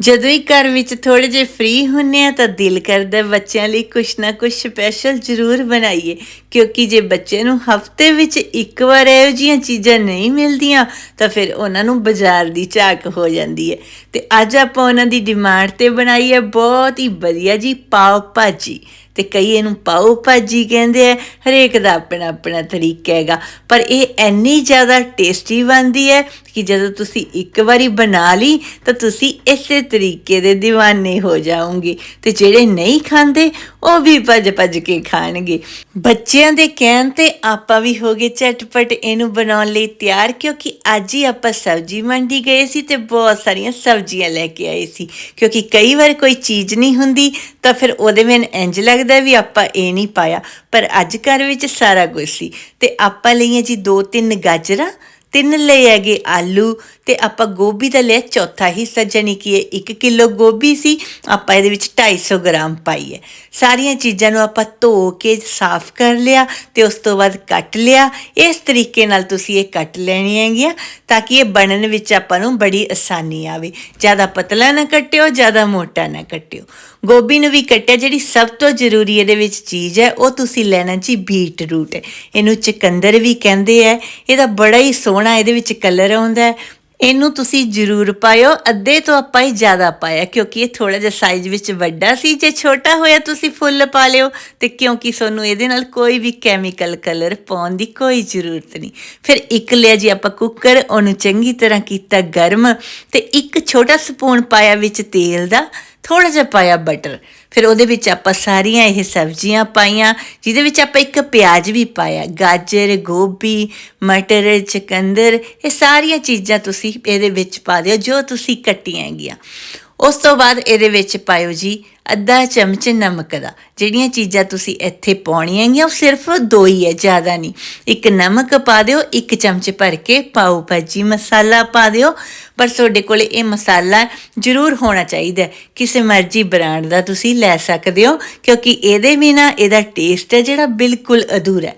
ਜਦੋਂ ਹੀ ਘਰ ਵਿੱਚ ਥੋੜੇ ਜਿਹੇ ਫ੍ਰੀ ਹੁੰਨੇ ਆ ਤਾਂ ਦਿਲ ਕਰਦਾ ਬੱਚਿਆਂ ਲਈ ਕੁਛ ਨਾ ਕੁਛ ਸਪੈਸ਼ਲ ਜ਼ਰੂਰ ਬਣਾਈਏ। ਕਿਉਂਕਿ ਜੇ ਬੱਚੇ ਨੂੰ ਹਫ਼ਤੇ ਵਿੱਚ ਇੱਕ ਵਾਰ ਇਹੋ ਜਿਹੀਆਂ ਚੀਜ਼ਾਂ ਨਹੀਂ ਮਿਲਦੀਆਂ, ਤਾਂ ਫਿਰ ਉਹਨਾਂ ਨੂੰ ਬਾਜ਼ਾਰ ਦੀ ਝਾਕ ਹੋ ਜਾਂਦੀ ਹੈ। ਤੇ ਅੱਜ ਆਪਾਂ ਉਹਨਾਂ ਦੀ ਡਿਮਾਂਡ ਤੇ ਬਣਾਈ ਹੈ ਬਹੁਤ ਹੀ ਵਧੀਆ ਜੀ ਪਾਓ ਭਾਜੀ। ਤੇ ਕਈ ਇਹਨੂੰ ਪਾਓ ਭਾਜੀ ਕਹਿੰਦੇ ਆ, ਹਰੇਕ ਦਾ ਆਪਣਾ ਆਪਣਾ ਤਰੀਕਾ ਹੈਗਾ। ਪਰ ਇਹ ਇੰਨੀ ਜ਼ਿਆਦਾ ਟੇਸਟੀ ਬਣਦੀ ਹੈ ਕਿ ਜਦੋਂ ਤੁਸੀਂ ਇੱਕ ਵਾਰੀ ਬਣਾ ਲਈ, ਤਾਂ ਤੁਸੀਂ ਇਸੇ ਤਰੀਕੇ ਦੇ دیਵਾਨੇ ਹੋ ਜਾਓਗੇ। ਤੇ ਜਿਹੜੇ ਨਹੀਂ ਖਾਂਦੇ ਉਹ ਵੀ ਭੱਜ ਭੱਜ ਕੇ ਖਾਣਗੇ। ਬੱਚਿਆਂ ਦੇ ਕਹਿਣ ਤੇ ਆਪਾਂ ਵੀ ਹੋ ਗਏ ਝਟਪਟ ਇਹਨੂੰ ਬਣਾਉਣ ਲਈ ਤਿਆਰ, ਕਿਉਂਕਿ ਅੱਜ ਹੀ ਆਪਾਂ ਸਬਜ਼ੀ ਮੰਡੀ ਗਏ ਸੀ ਤੇ ਬਹੁਤ ਸਾਰੀਆਂ ਸਬਜ਼ੀਆਂ ਲੈ ਕੇ ਆਏ ਸੀ। ਕਿਉਂਕਿ ਕਈ ਵਾਰ ਕੋਈ ਚੀਜ਼ ਨਹੀਂ ਹੁੰਦੀ, ਤਾਂ ਫਿਰ ਉਹਦੇ ਵਿੱਚ ਇੰਜ ਲੱਗਦਾ ਵੀ ਆਪਾਂ ਇਹ ਨਹੀਂ ਪਾਇਆ। ਪਰ ਅੱਜ ਘਰ ਵਿੱਚ ਸਾਰਾ ਕੁਝ ਸੀ। ਤੇ ਆਪਾਂ ਲਈਆਂ ਜੀ ਦੋ ਤਿੰਨ ਗਾਜਰਾਂ ਤਿੰਨ ਲਏ ਹੈਗੇ ਆਲੂ ਤੇ ਆਪਾਂ ਗੋਭੀ ਦਾ ਲਿਆ ਚੌਥਾ ਹਿੱਸਾ ਜਾਨੀ ਕਿ ਇਹ 1 ਕਿਲੋ ਗੋਭੀ ਸੀ। ਆਪਾਂ ਇਹਦੇ ਵਿੱਚ 250 ਗ੍ਰਾਮ ਪਾਈ ਹੈ। ਸਾਰੀਆਂ ਚੀਜ਼ਾਂ ਨੂੰ ਆਪਾਂ ਧੋ ਕੇ ਸਾਫ਼ ਕਰ ਲਿਆ ਤੇ ਉਸ ਤੋਂ ਬਾਅਦ ਕੱਟ ਲਿਆ। ਇਸ ਤਰੀਕੇ ਨਾਲ ਤੁਸੀਂ ਇਹ ਕੱਟ ਲੈਣੀ ਹੈਗੀਆਂ ਤਾਂ ਕਿ ਇਹ ਬਣਨ ਵਿੱਚ ਆਪਾਂ ਨੂੰ ਬੜੀ ਆਸਾਨੀ ਆਵੇ। ਜ਼ਿਆਦਾ ਪਤਲਾ ਨਾ ਕੱਟਿਓ, ਜ਼ਿਆਦਾ ਮੋਟਾ ਨਾ ਕੱਟਿਓ। ਗੋਭੀ ਨੂੰ ਵੀ ਕੱਟਿਆ, ਜਿਹੜੀ ਸਭ ਤੋਂ ਜ਼ਰੂਰੀ ਇਹਦੇ ਵਿੱਚ ਚੀਜ਼ ਹੈ, ਉਹ ਤੁਸੀਂ ਲੈਣਾ ਜੀ ਬੀਟ ਰੂਟ ਇਹਨੂੰ ਚਕੰਦਰ ਵੀ ਕਹਿੰਦੇ ਆ ਇਹਦਾ ਬੜਾ ਹੀ ਸੋਹਣਾ ਇਹਦੇ ਵਿੱਚ ਕਲਰ ਆਉਂਦਾ ਇਹਨੂੰ ਤੁਸੀਂ ਜ਼ਰੂਰ ਪਾਇਓ, ਅੱਧੇ ਤੋਂ ਆਪਾਂ ਹੀ ਜ਼ਿਆਦਾ ਪਾਇਆ, ਕਿਉਂਕਿ ਇਹ ਥੋੜਾ ਜਿਹਾ ਸਾਈਜ਼ ਵਿੱਚ ਵੱਡਾ ਸੀ, ਜੇ ਛੋਟਾ ਹੋਇਆ ਤੁਸੀਂ ਫੁੱਲ ਪਾ ਲਿਓ। ਤੇ ਕਿਉਂਕਿ ਤੁਹਾਨੂੰ ਇਹਦੇ ਨਾਲ ਕੋਈ ਵੀ ਕੈਮੀਕਲ ਕਲਰ ਪਾਉਣ ਦੀ ਕੋਈ ਜ਼ਰੂਰਤ ਨਹੀਂ। ਫਿਰ ਇੱਕ ਲਿਆ ਜੀ ਆਪਾਂ ਕੁੱਕਰ ਉਹਨੂੰ ਚੰਗੀ ਤਰ੍ਹਾਂ ਕੀਤਾ ਗਰਮ। ਤੇ ਇੱਕ ਛੋਟਾ ਸਪੂਨ ਪਾਇਆ ਵਿੱਚ ਤੇਲ ਦਾ। ਥੋੜਾ ਜਿਹਾ ਪਾਇਆ ਬਟਰ ਫਿਰ ਉਹਦੇ ਵਿੱਚ ਆਪਾਂ ਸਾਰੀਆਂ ਇਹ ਸਬਜ਼ੀਆਂ ਪਾਈਆਂ, ਜਿਹਦੇ ਵਿੱਚ ਆਪਾਂ ਇੱਕ ਪਿਆਜ਼ ਵੀ ਪਾਇਆ, ਗਾਜਰ, ਗੋਭੀ, ਮਟਰ, ਚਕੰਦਰ, ਇਹ ਸਾਰੀਆਂ ਚੀਜ਼ਾਂ ਤੁਸੀਂ ਇਹਦੇ ਵਿੱਚ ਪਾ ਦਿਓ, ਜੋ ਤੁਸੀਂ ਕੱਟੀਆਂ ਹੈਗੀਆਂ। ਉਸ ਤੋਂ ਬਾਅਦ ਇਹਦੇ ਵਿੱਚ ਪਾਇਓ ਜੀ ਅੱਧਾ ਚਮਚ ਨਮਕ ਦਾ। ਜਿਹੜੀਆਂ ਚੀਜ਼ਾਂ ਤੁਸੀਂ ਇੱਥੇ ਪਾਉਣੀਆਂ ਹੈਗੀਆਂ, ਉਹ ਸਿਰਫ ਦੋ ਹੀ ਹੈ, ਜ਼ਿਆਦਾ ਨਹੀਂ। ਇੱਕ ਨਮਕ ਪਾ ਦਿਓ, ਇੱਕ ਚਮਚ ਭਰ ਕੇ ਪਾਓ ਭਾਜੀ। ਮਸਾਲਾ ਪਾ ਦਿਓ, ਪਰ ਤੁਹਾਡੇ ਕੋਲ ਇਹ ਮਸਾਲਾ ਜ਼ਰੂਰ ਹੋਣਾ ਚਾਹੀਦਾ ਕਿਸੇ ਮਰਜ਼ੀ ਬ੍ਰਾਂਡ ਦਾ ਤੁਸੀਂ ਲੈ ਸਕਦੇ ਹੋ, ਕਿਉਂਕਿ ਇਹਦੇ ਬਿਨਾ ਇਹਦਾ ਟੇਸਟ ਹੈ ਜਿਹੜਾ ਬਿਲਕੁਲ ਅਧੂਰਾ ਹੈ।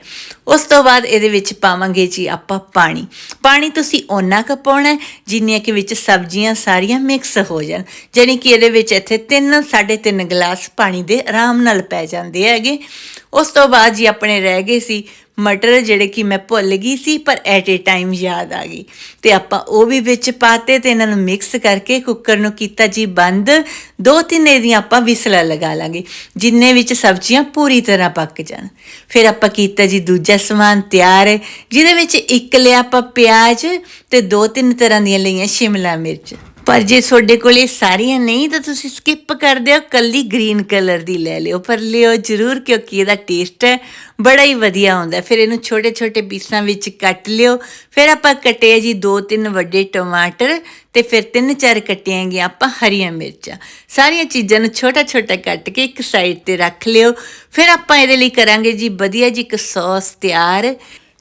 ਉਸ ਤੋਂ ਬਾਅਦ ਇਹਦੇ ਵਿੱਚ ਪਾਵਾਂਗੇ ਜੀ ਆਪਾਂ ਪਾਣੀ। ਪਾਣੀ ਤੁਸੀਂ ਓਨਾ ਕੁ ਪਾਉਣਾ ਜਿੰਨੀਆਂ ਕਿ ਵਿੱਚ ਸਬਜ਼ੀਆਂ ਸਾਰੀਆਂ ਮਿਕਸ ਹੋ ਜਾਣ। ਜਾਣੀ ਕਿ ਇਹਦੇ ਵਿੱਚ ਇੱਥੇ 3 3.5 ਤਿੰਨ ਗਲਾਸ ਪਾਣੀ ਦੇ ਆਰਾਮ ਨਾਲ ਪੈ ਜਾਂਦੇ ਹੈਗੇ। ਉਸ ਤੋਂ ਬਾਅਦ ਜੀ ਆਪਣੇ ਰਹਿ ਗਏ ਸੀ ਮਟਰ, ਜਿਹੜੇ ਕਿ ਮੈਂ ਭੁੱਲ ਗਈ ਸੀ, ਪਰ ਐਟ ਏ ਟਾਈਮ ਯਾਦ ਆ ਗਈ। ਤੇ ਆਪਾਂ ਉਹ ਵੀ ਵਿੱਚ ਪਾਤੇ ਤੇ ਇਹਨਾਂ ਨੂੰ ਮਿਕਸ ਕਰਕੇ ਕੁੱਕਰ ਨੂੰ ਕੀਤਾ ਜੀ ਬੰਦ। ਦੋ ਤਿੰਨ ਇਹਦੀਆਂ ਆਪਾਂ ਵਿਸਲਾ ਲਗਾ ਲਾਂਗੇ, ਜਿੰਨੇ ਵਿੱਚ ਸਬਜ਼ੀਆਂ ਪੂਰੀ ਤਰ੍ਹਾਂ ਪੱਕ ਜਾਣ। ਫਿਰ ਆਪਾਂ ਕੀਤਾ ਜੀ ਦੂਜਾ ਸਮਾਨ ਤਿਆਰ, ਜਿਹਦੇ ਵਿੱਚ ਇੱਕ ਲਿਆ ਆਪਾਂ ਪਿਆਜ਼ ਤੇ ਦੋ ਤਿੰਨ ਤਰ੍ਹਾਂ ਦੀਆਂ ਲਈਆਂ ਸ਼ਿਮਲਾ ਮਿਰਚ। ਪਰ ਜੇ ਤੁਹਾਡੇ ਕੋਲ ਇਹ ਸਾਰੀਆਂ ਨਹੀਂ, ਤਾਂ ਤੁਸੀਂ ਸਕਿਪ ਕਰ ਦਿਓ। ਕੱਲੀ ਗ੍ਰੀਨ ਕਲਰ ਦੀ ਲੈ ਲਿਓ। ਪਰ ਲਿਓ ਜ਼ਰੂਰ, ਕਿਉਂਕਿ ਇਹਦਾ ਟੇਸਟ ਹੈ। ਬੜਾ ਹੀ ਵਧੀਆ ਹੁੰਦਾ ਫਿਰ ਇਹਨੂੰ ਛੋਟੇ ਛੋਟੇ ਪੀਸਾਂ ਵਿੱਚ ਕੱਟ ਲਿਓ। ਫਿਰ ਆਪਾਂ ਕੱਟੇ ਜੀ ਦੋ ਤਿੰਨ ਵੱਡੇ ਟਮਾਟਰ ਤੇ ਫਿਰ ਤਿੰਨ ਚਾਰ ਕੱਟੀਆਂ ਗਈਆਂ ਆਪਾਂ ਹਰੀਆਂ ਮਿਰਚਾਂ। ਸਾਰੀਆਂ ਚੀਜ਼ਾਂ ਨੂੰ ਛੋਟਾ ਛੋਟਾ ਕੱਟ ਕੇ ਇੱਕ ਸਾਈਡ ਤੇ ਰੱਖ ਲਿਓ। ਫਿਰ ਆਪਾਂ ਇਹਦੇ ਲਈ ਕਰਾਂਗੇ ਜੀ ਵਧੀਆ ਜੀ ਇੱਕ ਸੌਸ ਤਿਆਰ।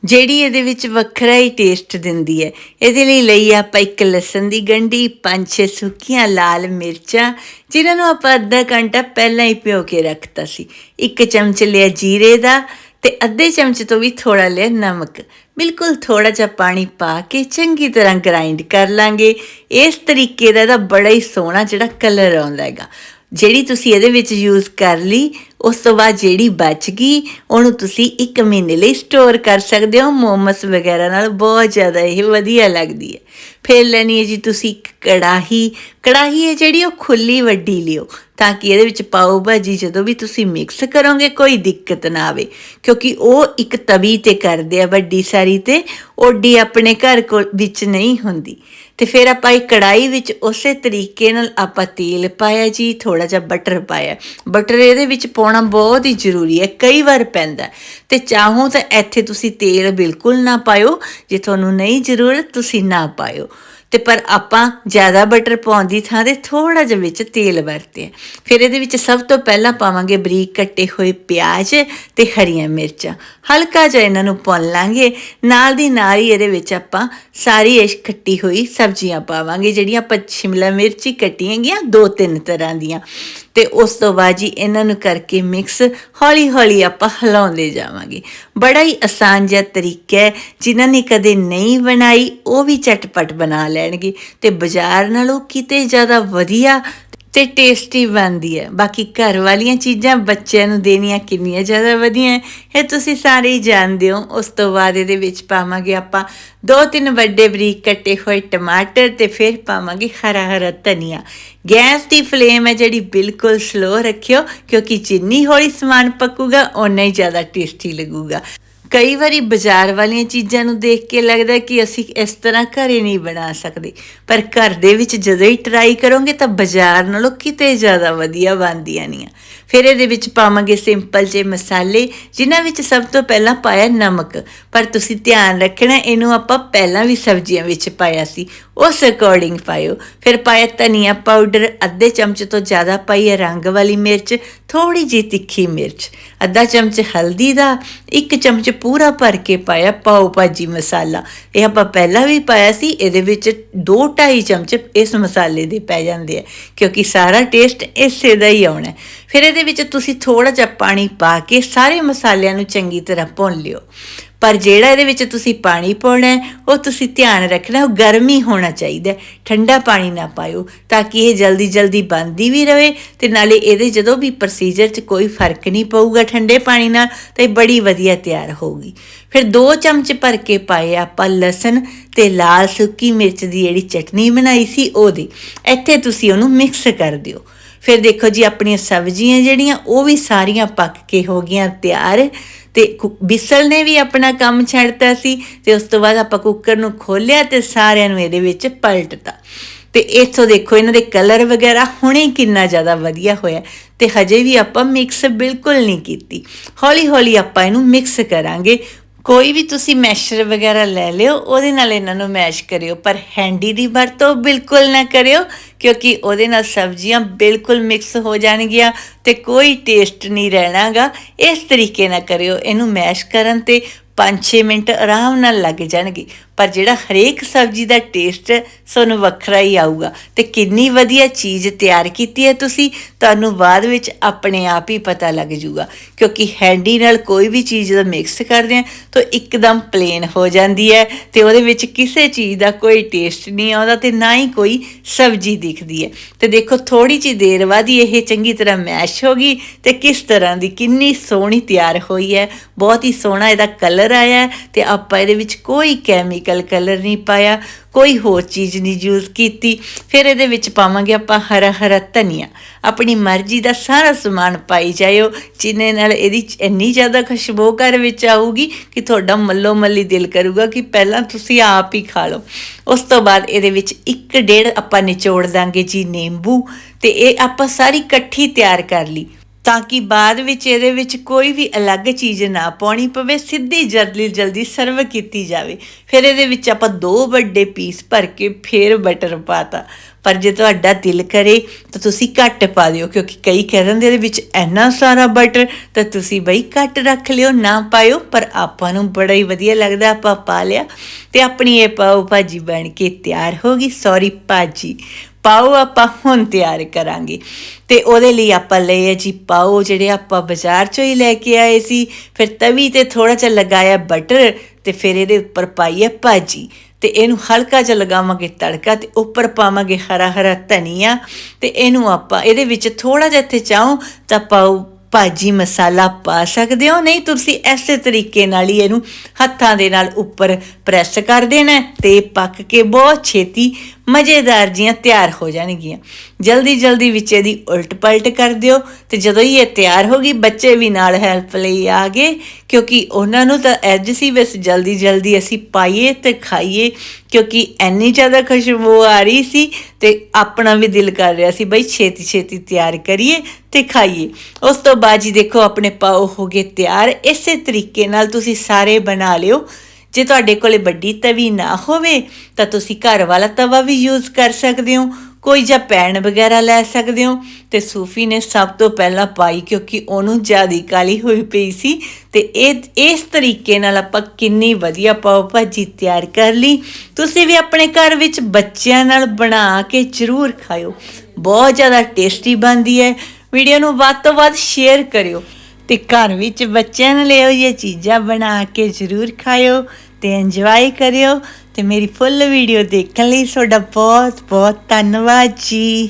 ਜਿਹੜੀ ਇਹਦੇ ਵਿੱਚ ਵੱਖਰਾ ਹੀ ਟੇਸਟ ਦਿੰਦੀ ਹੈ। ਇਹਦੇ ਲਈ ਲਈ ਆਪਾਂ ਇੱਕ ਲਸਣ ਦੀ ਗੰਢੀ, ਪੰਜ ਛੇ ਸੁੱਕੀਆਂ ਲਾਲ ਮਿਰਚਾਂ, ਜਿਨ੍ਹਾਂ ਨੂੰ ਆਪਾਂ ਅੱਧਾ ਘੰਟਾ ਪਹਿਲਾਂ ਹੀ ਭਿਓ ਕੇ ਰੱਖਤਾ ਸੀ। ਇੱਕ ਚਮਚ ਲਿਆ ਜੀਰੇ ਦਾ ਤੇ ਅੱਧੇ ਚਮਚ ਤੋਂ ਵੀ ਥੋੜਾ ਲਿਆ ਨਮਕ। ਬਿਲਕੁਲ ਥੋੜਾ ਜਿਹਾ ਪਾਣੀ ਪਾ ਕੇ ਚੰਗੀ ਤਰ੍ਹਾਂ ਗ੍ਰਾਈਂਡ ਕਰ ਲਾਂਗੇ। ਇਸ ਤਰੀਕੇ ਦਾ ਇਹਦਾ ਬੜਾ ਹੀ ਸੋਹਣਾ ਜਿਹੜਾ ਕਲਰ ਆਉਂਦਾ ਹੈਗਾ। ਜਿਹੜੀ ਤੁਸੀਂ ਇਹਦੇ ਵਿੱਚ ਯੂਜ਼ ਕਰ ਲਈ ਉਸ ਤੋਂ ਬਾਅਦ ਜਿਹੜੀ ਬਚ ਗਈ, ਉਹਨੂੰ ਤੁਸੀਂ 1 ਮਹੀਨੇ ਲਈ ਸਟੋਰ ਕਰ ਸਕਦੇ ਹੋ। ਮੋਮਸ ਵਗੈਰਾ ਨਾਲ ਬਹੁਤ ਜ਼ਿਆਦਾ ਇਹ ਵਧੀਆ ਲੱਗਦੀ ਹੈ। ਫਿਰ ਲੈਣੀ ਹੈ ਜੀ ਤੁਸੀਂ ਇੱਕ ਕੜਾਹੀ। ਕੜਾਹੀ ਹੈ ਜਿਹੜੀ ਉਹ ਖੁੱਲੀ ਵੱਡੀ ਲਿਓ, ਤਾਂ ਕਿ ਇਹਦੇ ਵਿੱਚ ਪਾਓ ਭਾਜੀ ਜਦੋਂ ਵੀ ਤੁਸੀਂ ਮਿਕਸ ਕਰੋਗੇ ਕੋਈ ਦਿੱਕਤ ਨਾ ਆਵੇ। ਕਿਉਂਕਿ ਉਹ ਇੱਕ ਤਵੀ ਤੇ ਕਰਦੇ ਆ ਵੱਡੀ ਸਾਰੀ ਤੇ, ਓਡੀ ਆਪਣੇ ਘਰ ਕੋਲ ਵਿੱਚ ਨਹੀਂ ਹੁੰਦੀ। ਤੇ ਫਿਰ ਆਪਾਂ ਇਹ ਕੜਾਈ ਵਿੱਚ ਉਸੇ ਤਰੀਕੇ ਨਾਲ ਆਪਾਂ ਤੇਲ ਪਾਇਆ ਜੀ ਥੋੜਾ ਜਿਹਾ ਬਟਰ ਪਾਇਆ ਬਟਰ ਇਹਦੇ ਵਿੱਚ ਪਾਉਣਾ ਬਹੁਤ ਹੀ ਜ਼ਰੂਰੀ ਹੈ, ਕਈ ਵਾਰ ਪੈਂਦਾ ਹੈ। ਤੇ ਚਾਹੋ ਤਾਂ ਇੱਥੇ ਤੁਸੀਂ ਤੇਲ ਬਿਲਕੁਲ ਨਾ ਪਾਇਓ, ਜੇ ਤੁਹਾਨੂੰ ਨਹੀਂ ਜ਼ਰੂਰਤ, ਤੁਸੀਂ ਨਾ ਪਾਇਓ ਤੇ ਪਰ ਆਪਾਂ ਜ਼ਿਆਦਾ ਬਟਰ ਪਾਉਣ ਦੀ ਥਾਂ ਤੇ ਥੋੜਾ ਜਿਹਾ ਵਿੱਚ ਤੇਲ ਵਰਤਿਆ ਫਿਰ ਇਹਦੇ ਵਿੱਚ ਸਭ ਤੋਂ ਪਹਿਲਾਂ ਪਾਵਾਂਗੇ ਬਰੀਕ ਕੱਟੇ ਹੋਏ ਪਿਆਜ਼ ਤੇ ਹਰੀਆਂ ਮਿਰਚਾਂ। ਹਲਕਾ ਜਿਹਾ ਇਹਨਾਂ ਨੂੰ ਭੁੰਨ ਲਾਂਗੇ। ਨਾਲ ਦੀ ਨਾਲ ਹੀ ਇਹਦੇ ਵਿੱਚ ਆਪਾਂ ਸਾਰੀ ਇਹ ਕੱਟੀ ਹੋਈ ਸਬਜ਼ੀਆਂ ਪਾਵਾਂਗੇ, ਜਿਹੜੀਆਂ ਆਪਾਂ ਸ਼ਿਮਲਾ ਮਿਰਚੀ ਕੱਟੀਆਂ ਗਈਆਂ ਦੋ ਤਿੰਨ ਤਰ੍ਹਾਂ ਦੀਆਂ। ਤੇ ਉਸ ਤੋਂ ਬਾਅਦ ਜੀ ਇਹਨਾਂ ਨੂੰ ਕਰਕੇ ਮਿਕਸ ਹੌਲੀ ਹੌਲੀ ਆਪਾਂ ਹਿਲਾਉਂਦੇ ਜਾਵਾਂਗੇ। ਬੜਾ ਹੀ ਆਸਾਨ ਜਿਹਾ ਤਰੀਕਾ ਹੈ। ਜਿਨ੍ਹਾਂ ਨੇ ਕਦੇ ਨਹੀਂ ਬਣਾਈ, ਉਹ ਵੀ ਝਟਪਟ ਬਣਾ ਲੈ ਲੈਣਗੇ ਤੇ ਬਾਜ਼ਾਰ ਨਾਲੋਂ ਕਿਤੇ ਜ਼ਿਆਦਾ ਵਧੀਆ ਤੇ ਟੇਸਟੀ ਬਣਦੀ ਹੈ। ਬਾਕੀ ਘਰ ਵਾਲੀਆਂ ਚੀਜ਼ਾਂ ਬੱਚਿਆਂ ਨੂੰ ਦੇਣੀਆਂ ਕਿੰਨੀਆਂ ਜ਼ਿਆਦਾ ਵਧੀਆ ਹੈ ਤੁਸੀਂ ਸਾਰੇ ਹੀ ਜਾਣਦੇ ਹੋ। ਉਸ ਤੋਂ ਬਾਅਦ ਇਹਦੇ ਵਿੱਚ ਪਾਵਾਂਗੇ ਆਪਾਂ ਦੋ ਤਿੰਨ ਵੱਡੇ ਬਰੀਕ ਕੱਟੇ ਹੋਏ ਟਮਾਟਰ ਤੇ ਫਿਰ ਪਾਵਾਂਗੇ ਹਰਾ ਹਰਾ ਧਨੀਆ। ਗੈਸ ਦੀ ਫਲੇਮ ਹੈ ਜਿਹੜੀ ਬਿਲਕੁਲ ਸਲੋ ਰੱਖਿਓ, ਕਿਉਂਕਿ ਜਿੰਨੀ ਹੌਲੀ ਸਮਾਨ ਪੱਕੂਗਾ, ਓਨਾ ਹੀ ਜ਼ਿਆਦਾ ਟੇਸਟੀ ਲੱਗੂਗਾ। ਕਈ ਵਾਰੀ ਬਾਜ਼ਾਰ ਵਾਲੀਆਂ ਚੀਜ਼ਾਂ ਨੂੰ ਦੇਖ ਕੇ ਲੱਗਦਾ ਕਿ ਅਸੀਂ ਇਸ ਤਰ੍ਹਾਂ ਘਰੇ ਨਹੀਂ ਬਣਾ ਸਕਦੇ। ਪਰ ਘਰ ਦੇ ਵਿੱਚ ਜਦੋਂ ਹੀ ਟਰਾਈ ਕਰੋਗੇ ਤਾਂ ਬਾਜ਼ਾਰ ਨਾਲੋਂ ਕਿਤੇ ਜ਼ਿਆਦਾ ਵਧੀਆ ਬਣਦੀਆਂ ਨੇ ਫਿਰ ਇਹਦੇ ਵਿੱਚ ਪਾਵਾਂਗੇ ਸਿੰਪਲ ਜਿਹੇ ਮਸਾਲੇ, ਜਿਨ੍ਹਾਂ ਵਿੱਚ ਸਭ ਤੋਂ ਪਹਿਲਾਂ ਪਾਇਆ ਨਮਕ। ਪਰ ਤੁਸੀਂ ਧਿਆਨ ਰੱਖਣਾ, ਇਹਨੂੰ ਆਪਾਂ ਪਹਿਲਾਂ ਵੀ ਸਬਜ਼ੀਆਂ ਵਿੱਚ ਪਾਇਆ ਸੀ। ਉਸ ਅਕੋਰਡਿੰਗ ਪਾਇਓ। ਫਿਰ ਪਾਇਆ ਧਨੀਆ ਪਾਊਡਰ ਅੱਧੇ ਚਮਚ ਤੋਂ ਜ਼ਿਆਦਾ ਪਾਈ ਹੈ ਰੰਗ ਵਾਲੀ ਮਿਰਚ ਥੋੜੀ ਜਿਹੀ ਤਿੱਖੀ ਮਿਰਚ, ਅੱਧਾ ਚਮਚ ਹਲਦੀ ਦਾ, ਇੱਕ ਚਮਚ ਪੂਰਾ ਭਰ ਕੇ ਪਾਇਆ, ਪਾਓ ਭਾਜੀ ਮਸਾਲਾ। ਇਹ ਆਪਾਂ ਪਹਿਲਾਂ ਵੀ ਪਾਇਆ ਸੀ, ਇਹਦੇ ਵਿੱਚ 2.5 ਚਮਚ ਇਸ ਮਸਾਲੇ ਦੇ ਪੈ ਜਾਂਦੇ ਆ, ਕਿਉਂਕਿ ਸਾਰਾ ਟੇਸਟ ਇਸੇ ਦਾ ਹੀ ਆਉਣਾ ਫਿਰ ਇਹਦੇ ਵਿੱਚ ਤੁਸੀਂ ਥੋੜਾ ਜਿਹਾ ਪਾਣੀ ਪਾ ਕੇ ਸਾਰੇ ਮਸਾਲਿਆਂ ਨੂੰ ਚੰਗੀ ਤਰ੍ਹਾਂ ਭੁੰਨ ਲਿਓ। ਪਰ ਜਿਹੜਾ ਇਹਦੇ ਵਿੱਚ ਤੁਸੀਂ ਪਾਣੀ ਪਾਉਣਾ ਹੈ, ਉਹ ਤੁਸੀਂ ਧਿਆਨ ਰੱਖਣਾ, ਉਹ ਗਰਮੀ ਹੋਣਾ ਚਾਹੀਦਾ ਠੰਡਾ ਪਾਣੀ ਨਾ ਪਾਇਓ, ਤਾਂ ਕਿ ਇਹ ਜਲਦੀ ਜਲਦੀ ਬੰਦੀ ਵੀ ਰਵੇ ਤੇ ਨਾਲੇ ਇਹਦੇ ਜਦੋਂ ਵੀ ਪ੍ਰੋਸੀਜਰ 'ਚ ਕੋਈ ਫ਼ਰਕ ਨਹੀਂ ਪਊਗਾ ਠੰਡੇ ਪਾਣੀ ਨਾਲ, ਤਾਂ ਇਹ ਬੜੀ ਵਧੀਆ ਤਿਆਰ ਹੋਊਗੀ। ਫਿਰ 2 ਚਮਚ ਭਰ ਕੇ ਪਾਏ ਆਪਾਂ ਲਸਣ ਤੇ ਲਾਲ ਸੁੱਕੀ ਮਿਰਚ ਦੀ ਜਿਹੜੀ ਚਟਨੀ ਬਣਾਈ ਸੀ, ਉਹਦੀ। ਇੱਥੇ ਤੁਸੀਂ ਉਹਨੂੰ ਮਿਕਸ ਕਰ ਦਿਓ। ਫਿਰ ਦੇਖੋ ਜੀ, ਆਪਣੀਆਂ ਸਬਜ਼ੀਆਂ ਜਿਹੜੀਆਂ, ਉਹ ਵੀ ਸਾਰੀਆਂ ਪੱਕ ਕੇ ਹੋ ਗਈਆਂ ਤਿਆਰ। ਤੇ ਕੁ- ਬਿਸਲ ਨੇ ਵੀ ਆਪਣਾ ਕੰਮ ਛੱਡਤਾ ਸੀ ਤੇ ਉਸ ਤੋਂ ਬਾਅਦ ਆਪਾਂ ਕੁੱਕਰ ਨੂੰ ਖੋਲਿਆ ਤੇ ਸਾਰਿਆਂ ਨੂੰ ਇਹਦੇ ਵਿੱਚ ਪਲਟਤਾ। ਤੇ ਇੱਥੋਂ ਦੇਖੋ ਇਹਨਾਂ ਦੇ ਕਲਰ ਵਗੈਰਾ ਹੁਣੇ ਕਿੰਨਾ ਜ਼ਿਆਦਾ ਵਧੀਆ ਹੋਇਆ ਤੇ ਹਜੇ ਵੀ ਆਪਾਂ ਮਿਕਸ ਬਿਲਕੁਲ ਨਹੀਂ ਕੀਤੀ। ਹੌਲੀ ਹੌਲੀ ਆਪਾਂ ਇਹਨੂੰ ਮਿਕਸ ਕਰਾਂਗੇ। ਕੋਈ ਵੀ ਤੁਸੀਂ ਮੈਸ਼ਰ ਵਗੈਰਾ ਲੈ ਲਿਓ, ਉਹਦੇ ਨਾਲ ਇਹਨਾਂ ਨੂੰ ਮੈਸ਼ ਕਰਿਓ, ਪਰ ਹੈਂਡੀ ਦੀ ਵਰਤੋਂ ਬਿਲਕੁਲ ਨਾ ਕਰਿਓ, ਕਿਉਂਕਿ ਉਹਦੇ ਨਾਲ ਸਬਜ਼ੀਆਂ ਬਿਲਕੁਲ ਮਿਕਸ ਹੋ ਜਾਣਗੀਆਂ ਤੇ ਕੋਈ ਟੇਸਟ ਨਹੀਂ ਰਹਿਣਾਗਾ। ਇਸ ਤਰੀਕੇ ਨਾਲ ਕਰਿਓ, ਇਹਨੂੰ ਮੈਸ਼ ਕਰਨ ਤੇ 5-6 ਮਿੰਟ ਆਰਾਮ ਨਾਲ ਲੱਗ ਜਾਣਗੇ। ਪਰ ਜਿਹੜਾ ਹਰੇਕ ਸਬਜ਼ੀ ਦਾ ਟੇਸਟ ਤੁਹਾਨੂੰ ਵੱਖਰਾ ਹੀ ਆਊਗਾ। ਤੇ ਕਿੰਨੀ ਵਧੀਆ ਚੀਜ਼ ਤਿਆਰ ਕੀਤੀ ਹੈ ਤੁਸੀਂ, ਤੁਹਾਨੂੰ ਬਾਅਦ ਵਿੱਚ ਆਪਣੇ ਆਪ ਹੀ ਪਤਾ ਲੱਗ ਜੂਗਾ। ਕਿਉਂਕਿ ਹੈਂਡੀ ਨਾਲ ਕੋਈ ਵੀ ਚੀਜ਼ ਦਾ ਮਿਕਸ ਕਰਦੇ ਆ ਤਾਂ ਇੱਕਦਮ ਪਲੇਨ ਹੋ ਜਾਂਦੀ ਹੈ ਤੇ ਉਹਦੇ ਵਿੱਚ ਕਿਸੇ ਚੀਜ਼ ਦਾ ਕੋਈ ਟੇਸਟ ਨਹੀਂ ਆਉਂਦਾ ਤੇ ਨਾ ਹੀ ਕੋਈ ਸਬਜ਼ੀ ਦਿਖਦੀ ਹੈ। ਤੇ ਦੇਖੋ ਥੋੜੀ ਜਿਹੀ ਦੇਰ ਬਾਅਦ ਹੀ ਇਹ ਚੰਗੀ ਤਰ੍ਹਾਂ ਮੈਸ਼ ਹੋ ਗਈ ਤੇ ਕਿਸ ਤਰ੍ਹਾਂ ਦੀ ਕਿੰਨੀ ਸੋਹਣੀ ਤਿਆਰ ਹੋਈ ਹੈ। ਬਹੁਤ ਹੀ ਸੋਹਣਾ ਇਹਦਾ ਕਲਰ ਆਇਆ ਹੈ ਤੇ ਆਪਾਂ ਇਹਦੇ ਵਿੱਚ ਕੋਈ ਕੈਮੀਕਲ ਕਲਰ ਨਹੀਂ ਪਾਇਆ, ਕੋਈ ਹੋਰ ਚੀਜ਼ ਨਹੀਂ ਯੂਜ਼ ਕੀਤੀ। ਫਿਰ ਇਹਦੇ ਵਿੱਚ ਪਾਵਾਂਗੇ ਆਪਾਂ ਹਰਾ ਹਰਾ ਧਨੀਆ। ਆਪਣੀ ਮਰਜ਼ੀ ਦਾ ਸਾਰਾ ਸਮਾਨ ਪਾਈ ਜਾਇਓ ਜਿਨੇ ਨਾਲ ਇਹਦੀ ਇੰਨੀ ਜ਼ਿਆਦਾ ਖੁਸ਼ਬੂ ਘਰ ਵਿੱਚ ਆਊਗੀ ਕਿ ਤੁਹਾਡਾ ਮੱਲੋ ਮੱਲੀ ਦਿਲ ਕਰੂਗਾ ਕਿ ਪਹਿਲਾਂ ਤੁਸੀਂ ਆਪ ਹੀ ਖਾ ਲਓ। ਉਸ ਤੋਂ ਬਾਅਦ ਇਹਦੇ ਵਿੱਚ ਇੱਕ ਡੇਢ ਆਪਾਂ ਨਿਚੋੜ ਦਾਂਗੇ ਜੀ ਨਿੰਬੂ, ਤੇ ਇਹ ਆਪਾਂ ਸਾਰੀ ਇਕੱਠੀ ਤਿਆਰ ਕਰ ਲਈ। ਤਾਂ ਕਿ ਬਾਅਦ ਵਿੱਚ ਇਹਦੇ ਵਿੱਚ ਕੋਈ ਵੀ ਅਲੱਗ ਚੀਜ਼ ਨਾ ਪਾਉਣੀ ਪਵੇ, ਸਿੱਧੀ ਜਲਦੀ ਜਲਦੀ ਸਰਵ ਕੀਤੀ ਜਾਵੇ। ਫਿਰ ਇਹਦੇ ਵਿੱਚ ਆਪਾਂ ਦੋ ਵੱਡੇ ਪੀਸ ਭਰ ਕੇ ਫਿਰ ਬਟਰ ਪਾਤਾ। ਪਰ ਜੇ ਤੁਹਾਡਾ ਦਿਲ ਕਰੇ ਤਾਂ ਤੁਸੀਂ ਘੱਟ ਪਾ ਦਿਓ, ਕਿਉਂਕਿ ਕਈ ਕਹਿ ਦਿੰਦੇ ਇਹਦੇ ਵਿੱਚ ਇੰਨਾ ਸਾਰਾ ਬਟਰ ਤਾਂ ਤੁਸੀਂ ਬਈ ਘੱਟ ਰੱਖ ਲਿਓ, ਨਾ ਪਾਇਓ, ਪਰ ਆਪਾਂ ਨੂੰ ਬੜਾ ਹੀ ਵਧੀਆ ਲੱਗਦਾ, ਆਪਾਂ ਪਾ ਲਿਆ। ਤੇ ਆਪਣੀ ਇਹ ਪਾਓ ਭਾਜੀ ਬਣ ਕੇ ਤਿਆਰ ਹੋ ਗਈ। ਸੌਰੀ ਭਾਜੀ। ਪਾਓ ਆਪਾਂ, ਹੁਣ ਤਿਆਰ ਕਰਾਂਗੇ। ਤੇ ਉਹਦੇ ਲਈ ਆਪਾਂ ਲਏ ਆ ਜੀ ਪਾਓ, ਜਿਹੜੇ ਆਪਾਂ ਬਾਜ਼ਾਰ ਚੋਂ ਹੀ ਲੈ ਕੇ ਆਏ ਸੀ। ਫਿਰ ਤਵੀ ਤੇ ਥੋੜਾ ਜਿਹਾ ਲਗਾਇਆ ਬਟਰ ਤੇ ਫਿਰ ਇਹਦੇ ਉੱਪਰ ਪਾਈ ਹੈ ਭਾਜੀ। ਤੇ ਇਹਨੂੰ ਹਲਕਾ ਜਿਹਾ ਲਗਾਵਾਂਗੇ ਤੜਕਾ ਤੇ ਉੱਪਰ ਪਾਵਾਂਗੇ ਹਰਾ ਹਰਾ ਧਨੀਆ। ਤੇ ਇਹਨੂੰ ਆਪਾਂ ਇਹਦੇ ਵਿੱਚ ਥੋੜਾ ਜਿਹਾ ਇੱਥੇ ਚਾਹੋ ਤਾਂ ਪਾਓ, ਭਾਜੀ ਮਸਾਲਾ ਪਾ ਸਕਦੇ ਹੋ। ਨਹੀਂ, ਤੁਸੀਂ ਐਸੇ ਤਰੀਕੇ ਨਾਲ ਹੀ ਇਹਨੂੰ ਹੱਥਾਂ ਦੇ ਨਾਲ ਉੱਪਰ ਪ੍ਰੈਸ ਕਰ ਦੇਣਾ ਹੈ ਤੇ ਪੱਕ ਕੇ ਬਹੁਤ ਛੇਤੀ ਮਜ਼ੇਦਾਰ ਜੀਆਂ ਤਿਆਰ ਹੋ ਜਾਣਗੀਆਂ। ਜਲਦੀ ਜਲਦੀ ਵਿੱਚ ਇਹਦੀ ਉਲਟ ਪਲਟ ਕਰ ਦਿਓ ਤੇ ਜਦੋਂ ਹੀ ਇਹ ਤਿਆਰ ਹੋ ਗਈ, ਬੱਚੇ ਵੀ ਨਾਲ ਹੈਲਪ ਲਈ ਆ ਗਏ, ਕਿਉਂਕਿ ਉਹਨਾਂ ਨੂੰ ਤਾਂ ਐਜ ਸੀ, ਬਸ ਜਲਦੀ ਜਲਦੀ ਅਸੀਂ ਪਾਈਏ ਤੇ ਖਾਈਏ, ਕਿਉਂਕਿ ਇੰਨੀ ਜ਼ਿਆਦਾ ਖੁਸ਼ਬੂ ਆ ਰਹੀ ਸੀ ਤੇ ਆਪਣਾ ਵੀ ਦਿਲ ਕਰ ਰਿਹਾ ਸੀ, ਬਈ ਛੇਤੀ ਛੇਤੀ ਤਿਆਰ ਕਰੀਏ ਤੇ ਖਾਈਏ। ਉਸ ਤੋਂ ਬਾਅਦ ਜੀ ਦੇਖੋ, ਆਪਣੇ ਪਾਓ ਹੋ ਗਏ ਤਿਆਰ। ਇਸੇ ਤਰੀਕੇ ਨਾਲ ਤੁਸੀਂ ਸਾਰੇ ਬਣਾ ਲਿਓ। ਜੇ ਤੁਹਾਡੇ ਕੋਲੇ ਵੱਡੀ ਤਵੀ ਨਾ ਹੋਵੇ, ਤਾਂ ਤੁਸੀਂ ਘਰ ਵਾਲਾ ਤਵਾ ਵੀ ਯੂਜ਼ ਕਰ ਸਕਦੇ ਹੋ, ਕੋਈ ਜਾਂ ਪੈਣ ਵਗੈਰਾ ਲੈ ਸਕਦੇ ਹੋ। ਤੇ ਸੂਫੀ ਨੇ ਸਭ ਤੋਂ ਪਹਿਲਾਂ ਪਾਈ, ਕਿਉਂਕਿ ਉਹਨੂੰ ਜਿਆਦੀ ਕਾਲੀ ਹੋਈ ਪਈ ਸੀ। ਤੇ ਇਹ, ਇਸ ਤਰੀਕੇ ਨਾਲ ਆਪਾਂ ਕਿੰਨੀ ਵਧੀਆ ਪਾਓ ਭਾਜੀ ਤਿਆਰ ਕਰ ਲਈ। ਤੁਸੀਂ ਵੀ ਆਪਣੇ ਘਰ ਵਿੱਚ ਬੱਚਿਆਂ ਨਾਲ ਬਣਾ ਕੇ ਜ਼ਰੂਰ ਖਾਓ ਬਹੁਤ ਜ਼ਿਆਦਾ ਟੇਸਟੀ ਬਣਦੀ ਹੈ। ਵੀਡੀਓ ਨੂੰ ਵੱਧ ਤੋਂ ਵੱਧ ਸ਼ੇਅਰ ਕਰਿਓ। ਤੇ ਘਰ ਵਿੱਚ ਬੱਚਿਆਂ ਨਾਲ ਇਹੋ ਜਿਹੀਆਂ ਚੀਜ਼ਾਂ ਬਣਾ ਕੇ ਜ਼ਰੂਰ ਖਾਇਓ। ਤੇ ਇੰਜੋਏ ਕਰਿਓ ਤੇ ਮੇਰੀ ਫੁੱਲ ਵੀਡੀਓ ਦੇਖਣ ਲਈ ਤੁਹਾਡਾ ਬਹੁਤ ਬਹੁਤ ਧੰਨਵਾਦ ਜੀ।